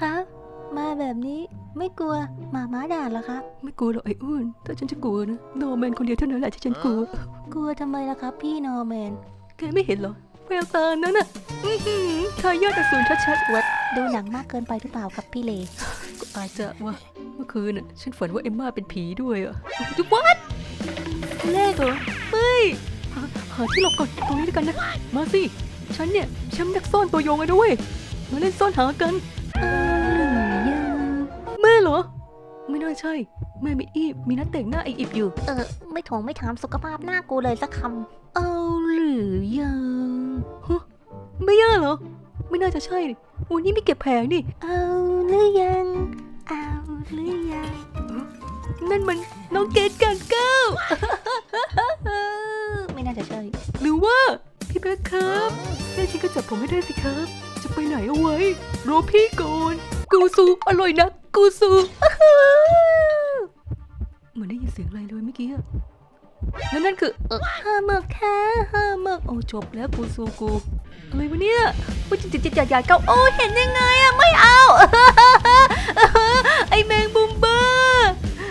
ครับ มาแบบนี้ไม่กลัวหมาม้าด่าเหรอครับ ไม่กลัวหรอกไอ้อ้วนถ้าฉันจะกลัวนะโนแมนคนเดียวเท่านั้นแหละที่ฉันกลัว กลัวทำไมล่ะครับ พี่นอร์แมน แกไม่เห็นเหรอแววตานั้นน่ะอื้อหือทายาทอสูรชัดๆวัดดูหนังมากเกินไปหรือเปล่าครับพี่เล ก็อาจจะว่าเมื่อคืนน่ะฉันฝันว่าเอมม่าเป็นผีด้วยอะจุ๊บวัดเลขเหรอเฮ้ยหาหาที่หลบก่อนตรงนี้ด้วยกันนะ มาสิ ฉันเนี่ยแชมป์นักซ่อนตัวยงเลยด้วยมาเล่นซ่อนหากัน ไม่น่าใช่ แม่มีอีบมีนัดแต่งหน้าไออิบอยู่ เออ ไม่ถงไม่ถามสุขภาพหน้ากูเลยสักคำเอาหรือยังไม่ย่าเหรอ ไม่น่าจะใช่ดิวันนี้ไม่เก็บแผงดิเอาหรือยังเอาหรือยังนั่นมันน้องเกดกันเก้า ไม่น่าจะใช่ หรือว่า พี่แบ๊คครับแน่จริงก็จับผมให้ได้สิครับ จะไปไหนเอาไว้รอพี่ก่อนกูซูอร่อยนะ กูซูเหมือนได้ยินเสียงอะไรเลยเมื่อกี้อะนั่นนั่นคือเออห้าเมกค่ะห้าเมกโอ้จบแล้วกูซูกูอะไรวะเนี่ยว่าจิตจิตจิตใหญ่ๆเก้าโอ้เห็นยังไงอะไม่เอาไอแมงบุมเบอร์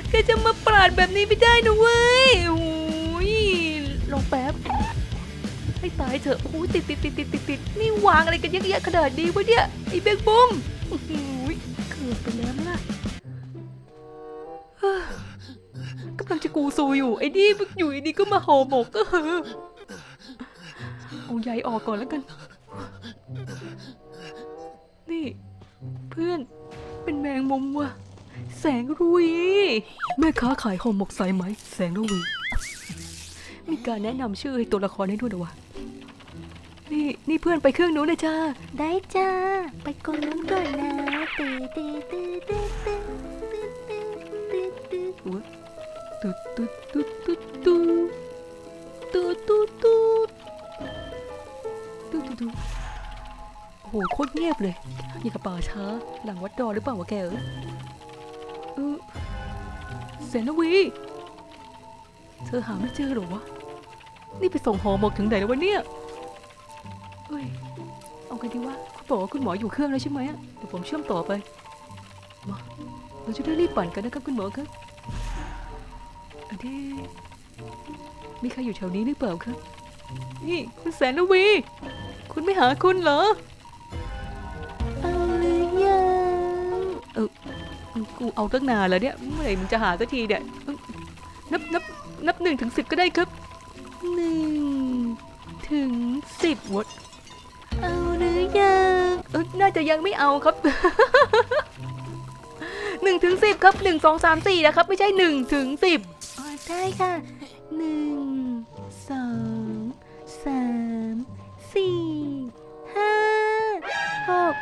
แกจะมาปราดแบบนี้ไม่ได้นะเว้ยโอ้ยลองแป๊บให้ตายเถอะโอ้ยติดติดติดติดติดติดนี่วางอะไรกันเยอะแยะขนาดนี้วะเนี่ยไอ้แมงบุมโอ้โหยเกือบไปแล้วนะเฮ้อกำลังจะกูซูอยู่ไอ้นี่อยู่ไอ้ดีๆก็มาห่อหมกก็เฮอเอาใยออกก่อนแล้วกัน นี่ เพื่อนเป็นแมงมุมว่ะ แสงรุยแม่ค้าขายห่อหมกสายไหม แสงระวีมีการแนะนำชื่อให้ตัวละครให้ด้วยนะวะ นี่นี่เพื่อนไปเครื่องนู้นเลยจ้า ได้จ้า ไปกดลุ้นก่อนนะตีตีตีตีตีตีตีตีตีตุ๊ดตุ๊ดตุ๊ดตุ๊ดตุ๊ดตุ๊ดตุ๊ดตุ๊ดตุ๊ดตุ๊ดตุ๊ดโอ้โหโคตรเงียบเลยอย่างกับป่าช้า หลังวัดดอหรือเปล่าวะแกเออเอเสนวี เธอหาไม่เจอหรอวะ นี่ไปส่งหอหมกถึงไหนแล้ววะเนี่ย เอ้ย เอาไงดีวะคุณบอกว่าคุณหมออยู่เครื่องแล้วใช่ไหมอะเดี๋ยวผมเชื่อมต่อไปมาเราจะได้รีบปั่นกันนะครับคุณหมอครับ อันนี้มีใครอยู่แถวนี้หรือเปล่าครับ นี่คุณแสนลวี คุณไม่หาคุณเหรอ เอาหรือยังกูเอาตั้งนานแล้วเนี่ย เมื่อไหร่มึงจะหาสักทีเนี่ยเอ้ยนับนับนับหนึ่งถึงสิบก็ได้ครับหนึ่งถึงสิบวด เอาหรือยังน่าจะยังไม่เอาครับหนึ่งถึงสิบครับหนึ่งสองสามสี่นะครับ ไม่ใช่หนึ่งถึงสิบอ๋อได้ค่ะหนึ่งสองสามสี่ห้าหก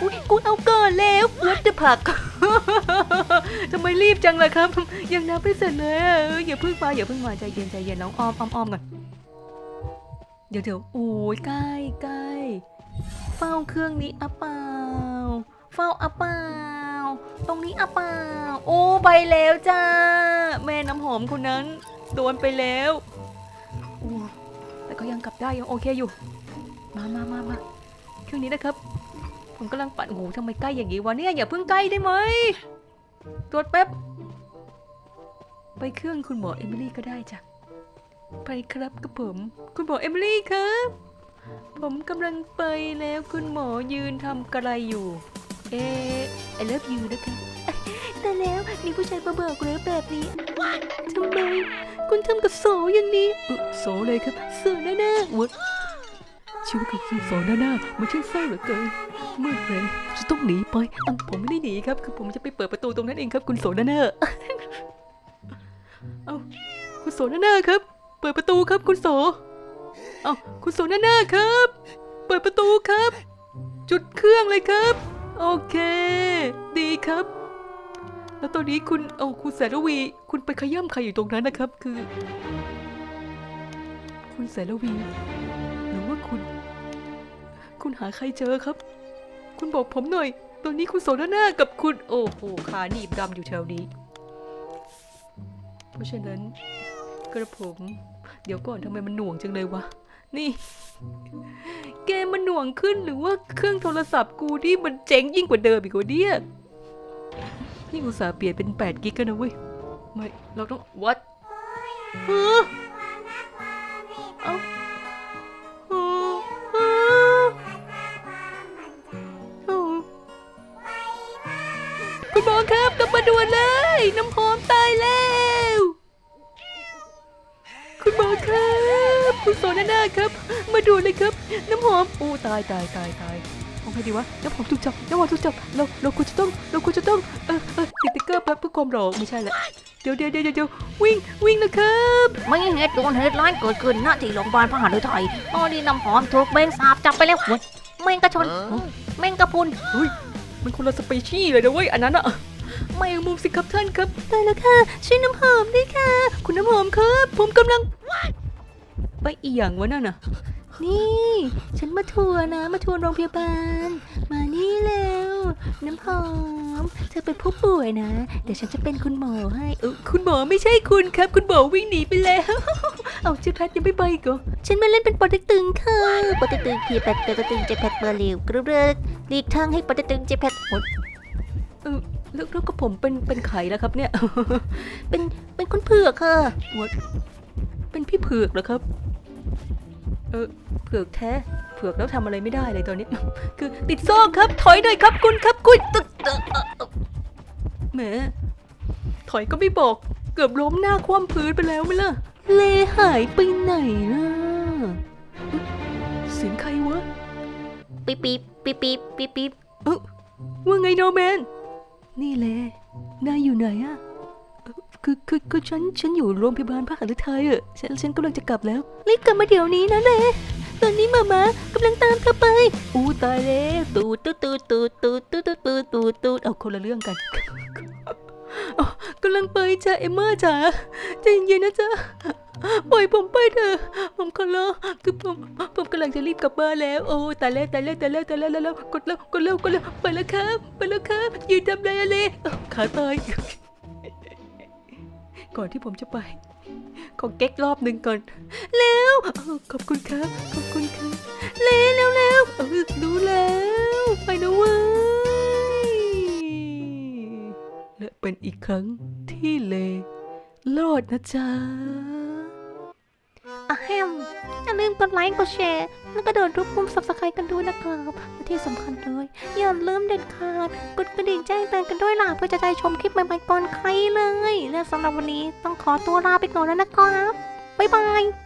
อุ้ยกูเอาก่อนแล้ววัดจะผักทำไมรีบจังล่ะครับ ยังนับไม่เสร็จเลยอะเอออย่าเพิ่งมาอย่าเพิ่งมาใจเย็นใจเย็นน้องออมออมออมก่อน ดี๋ยวเดี๋ยวโอ้ยใกล้ใกล้เฝ้าเครื่องนี้อะเปล่า เฝ้าอะเปล่า ตรงนี้อะเปล่า โอ้ไปแล้วจ้า แม่น้ำหอมคนนั้น โดนไปแล้วโอ้แต่ก็ยังกลับได้ยังโอเคอยู่ มามามามาเครื่องนี้นะครับ ผมกำลังปั่นโอ้โหทำไมใกล้อย่างนี้วะเนี่ยอย่าเพิ่งใกล้ได้ไหมตรวจแป๊บ ไปเครื่องคุณหมอเอมิลี่ก็ได้จ้ะ ไปครับกับผม คุณหมอเอมิลี่ครับ ผมกำลังไปแล้วคุณหมอยืนทำกระไรอยู่ เอ๊ะ I love you นะคะแต่แล้วมีผู้ชายมาเบิกเรือแบบนี้ทำไมคุณทำกับโสอย่างนี้เออโสเลยครับโสแน่ๆวัดชีวิตของคุณโสแน่ๆมันช่างเศร้าเหลือเกินเมื่อไรจะต้องหนีไปอะผมไม่ได้หนีครับ คือผมจะไปเปิดประตูตรงนั้นเองครับ คุณโสแน่ๆเอาคุณโสแน่ๆครับ ปิดประตูครับคุณโสเอาคุณโสแน่ๆครับ เปิดประตูครับ จุดเครื่องเลยครับ โอเค ดีครับ แล้วตอนนี้คุณเอาคุณแสระวี คุณไปขย้ำใครอยู่ตรงนั้นนะครับ คือ คุณแสระวี หรือว่าคุณ คุณหาใครเจอครับ คุณบอกผมหน่อย ตอนนี้คุณโสนหน้ากับคุณ โอ้โหขาหนีบดำอยู่แถวนี้ เพราะฉะนั้นกระผม เดี๋ยวก่อนทำไมมันหน่วงจังเลยวะ นี่ เกมมันหน่วงขึ้นหรือว่าเครื่องโทรศัพท์กูที่มันเจ๋งยิ่งกว่าเดิมอีกว่าเนี่ยนี่อุตส่าห์เปลี่ยนเป็น8กิกกันนะเว้ย ไม่ เราต้อง what เอ้าฮะฮะเอ้าคุณหมอครับกลับมาด่วนเลย น้ำหอมต ครับคุณโซนาน่าครับ มาด่วนเลยครับ น้ำหอม โอ้ตายตายตายตายเอาไงดีวะ น้ำหอมถูกจับ น้ำหอมถูกจับ เราเราควรจะต้อง เราควรจะต้อง เออเออติดติ๊กเกอร์แป๊บเพื่อความหล่อไม่ใช่ละเดี๋ยวเดี๋ยวเดี๋ยวเดี๋ยววิ่งวิ่งนะครับ ไม่เหตุด่วนเหตุร้ายเกิดขึ้นณที่โรงพยาบาลพหาไทยตอนนี้น้ำหอมถูกแมงสาบจับไปแล้วเว้ยแมงกระชนแมงกระพรุนมันคนละสเปชีส์เลยนะเว้ยอันนั้นอะไม่เอามุมสิครับท่านครับตายแล้วค่ะช่วยน้ำหอมด้วยค่ะ คุณน้ำหอมครับ ผมกำลัง ไปอีหยังวะนั่นน่ะ นี่ ฉันมาทัวร์นะ มาทัวร์โรงพยาบาล มานี่แล้ว น้ำหอม เธอเป็นผู้ป่วยนะ เดี๋ยวฉันจะเป็นคุณหมอให้เออคุณหมอไม่ใช่คุณครับ คุณหมอวิ่งหนีไปแล้ว เอาเจ้าแพทย์ยังไม่ไปอีกเหรอฉันมาเล่นเป็นปอเต็กตึงค่ะปอเต็กตึงพีแปดปอเต็กตึงเจแพดเบอร์ลิวกรึบเริกหลีกทางให้ปอเต็กตึงเจแพดหมดเออแล้วแล้วก็ผมเป็นเป็นไข่แล้วครับเนี่ย เป็นเป็นคนเผือกค่ะ What? เป็นพี่เผือกเหรอครับ เออเผือกแท้เผือกแล้วทำอะไรไม่ได้เลยตอนนี้ คือติดโซ่ครับ ถอยหน่อยครับคุณครับคุณตึกตึกเอ่อเอ่อแหมถอยก็ไม่บอก เกือบล้มหน้าคว่ำพื้นไปแล้วไหมล่ะ เลหายไปไหนล่ะเสียงใครวะปิ๊บปิ๊บปิ๊บปิ๊บปิ๊บปิ๊บว่าไงโนแมน นี่แหละนายอยู่ไหนอะเอ่อ คือคือคือฉันฉันอยู่โรงพยาบาลพระหฤทัยอะฉันฉันกำลังจะกลับแล้ว รีบกลับมาเดี๋ยวนี้นะเลตอนนี้มามากำลังตามเธอไป อู้ตายแล้วตูดตูดตูดตูดตูดตูดตูดตูดตูดตูดเอาคนละเรื่องกันอ๋อกำลังไปจ้ะเอมเมอร์จ๋าใจเย็นๆนะจ๊ะปล่อยผมไปเถอะผมขอร้องคือผมผมกำลังจะรีบกลับบ้านแล้ว โอ้ตายแล้วตายแล้วตายแล้วตายแล้วตายแล้วกดแล้วกดแล้วกดแล้วไปแล้วครับ ไปแล้วครับยืนทำอะไรอะเลอ้าวขาตาย ก่อนที่ผมจะไป ขอเก๊กรอบหนึ่งก่อนแล้วออขอบคุณครับ ขอบคุณครับ เร็วเร็วเร็วเออรู้แล้ว ไปนะเว้ย และเป็นอีกครั้งที่เลรอดนะจ๊ะ มอย่าลืมกดไลค์กดแชร์ แล้วก็เดินรูปปุ่มสับสไครกันด้วยนะครับและที่สำคัญเลย อย่าลืมเด็ดขาดกดกระดิ่งแจ้งเตือนกันด้วยล่ะเพื่อจะได้ชมคลิปใหม่ๆก่อนใครเลย และสำหรับวันนี้ต้องขอตัวลาไปก่อนแล้วนะครับบ๊ายบาย